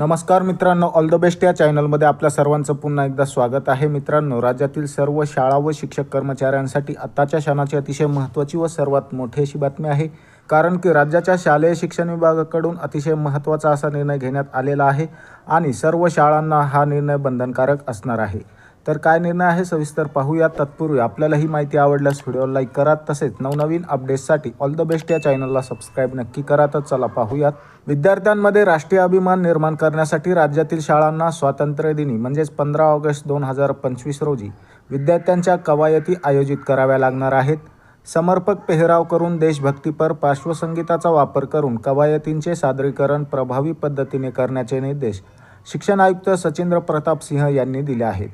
नमस्कार मित्रांनो all the best या चॅनलमध्ये आपल्या सर्वांचं पुन्हा एकदा स्वागत आहे. मित्रांनो राज्यातील सर्व शाळा व शिक्षक कर्मचाऱ्यांसाठी आत्ताच्या क्षणाची अतिशय महत्त्वाची व सर्वात मोठी अशी बातमी आहे. कारण की राज्याच्या शालेय शिक्षण विभागाकडून अतिशय महत्त्वाचा असा निर्णय घेण्यात आलेला आहे आणि सर्व शाळांना हा निर्णय बंधनकारक असणार आहे. तर काय निर्णय आहे सविस्तर पाहूया तत्पूर्वी आपल्याला ही माहिती आवडल्यास व्हिडिओ लाईक करा. तसेच नवनवीन अपडेट्ससाठी ऑल द बेस्ट या चॅनलला सबस्क्राईब नक्की करा. तर चला पाहूयात. विद्यार्थ्यांमध्ये राष्ट्रीय अभिमान निर्माण करण्यासाठी राज्यातील शाळांना स्वातंत्र्य दिनी म्हणजेच पंधरा ऑगस्ट दोन हजार पंचवीस रोजी विद्यार्थ्यांच्या कवायती आयोजित कराव्या लागणार आहेत. समर्पक पेहराव करून देशभक्तीपर पार्श्वसंगीताचा वापर करून कवायतींचे सादरीकरण प्रभावी पद्धतीने करण्याचे निर्देश शिक्षण आयुक्त सचिंद्र प्रताप सिंह यांनी दिले आहेत.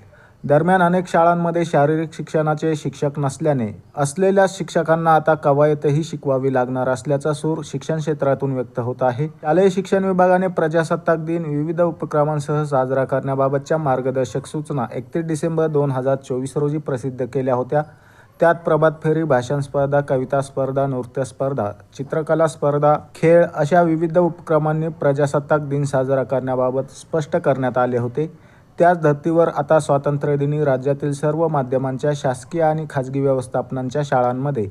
दरम्यान अनेक शाळांमध्ये शारीरिक शिक्षणाचे शिक्षक नसल्याने असलेल्या शिक्षकांना आता कवायतही शिकवावी लागणार असल्याचा सूर शिक्षण क्षेत्रातून व्यक्त होत आहे. शालेय शिक्षण विभागाने प्रजासत्ताक दिन विविध उपक्रमांसह साजरा करण्याबाबतच्या मार्गदर्शक सूचना एकतीस डिसेंबर दोन हजार चोवीस रोजी प्रसिद्ध केल्या होत्या. त्यात प्रभात फेरी भाषण स्पर्धा कविता स्पर्धा नृत्य स्पर्धा चित्रकला स्पर्धा खेळ अशा विविध उपक्रमांनी प्रजासत्ताक दिन साजरा करण्याबाबत स्पष्ट करण्यात आले होते. त्याच धर्तीवर आता स्वातंत्र्यदिनी राज्यातील सर्व माध्यमांच्या शासकीय आणि खाजगी व्यवस्थापनांच्या शाळांमध्ये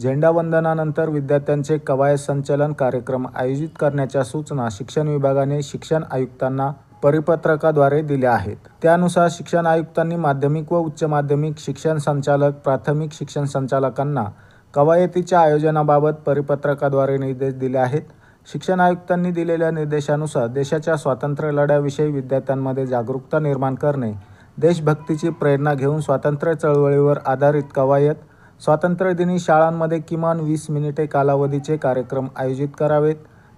झेंडावंदनानंतर विद्यार्थ्यांचे कवायत संचलन कार्यक्रम आयोजित करण्याच्या सूचना शिक्षण विभागाने शिक्षण आयुक्तांना परिपत्रकाद्वारे दिल्या आहेत. त्यानुसार शिक्षण आयुक्तांनी माध्यमिक व उच्च माध्यमिक शिक्षण संचालक प्राथमिक शिक्षण संचालकांना कवायतीच्या आयोजनाबाबत परिपत्रकाद्वारे निर्देश दिले आहेत. शिक्षण आयुक्तांनी दिलेल्या निर्देशानुसार देशाच्या स्वातंत्र्य लढ्याविषयी विद्यार्थ्यांमध्ये जागरूकता निर्माण करणे देशभक्तीची प्रेरणा घेऊन स्वातंत्र्य चळवळीवर आधारित कवायत स्वातंत्र्यदिनी शाळांमध्ये किमान वीस मिनिटे कालावधीचे कार्यक्रम आयोजित करावेत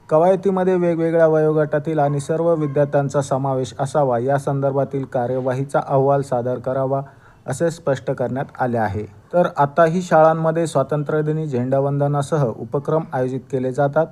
कवायतीमध्ये वेगवेगळ्या वयोगटातील आणि सर्व विद्यार्थ्यांचा समावेश असावा या संदर्भातील कार्यवाहीचा अहवाल सादर करावा असे स्पष्ट करण्यात आले आहे. तर आताही शाळांमध्ये स्वातंत्र्यदिनी झेंडावंदनासह उपक्रम आयोजित केले जातात.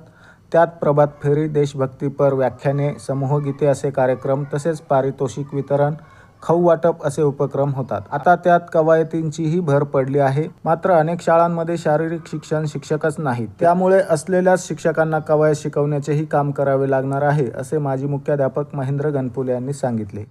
त्यात प्रभात फेरी देशभक्तीपर व्याख्याने समूहगीते असे कार्यक्रम तसेच पारितोषिक वितरण खाऊ वाटप असे उपक्रम होतात. आता त्यात कवायतींचीही भर पडली आहे. मात्र अनेक शाळांमध्ये शारीरिक शिक्षण शिक्षकच नाहीत. त्यामुळे असलेल्या शिक्षकांना कवायत शिकवण्याचेही काम करावे लागणार आहे असे माजी मुख्याध्यापक महेंद्र गणपुले यांनी सांगितले.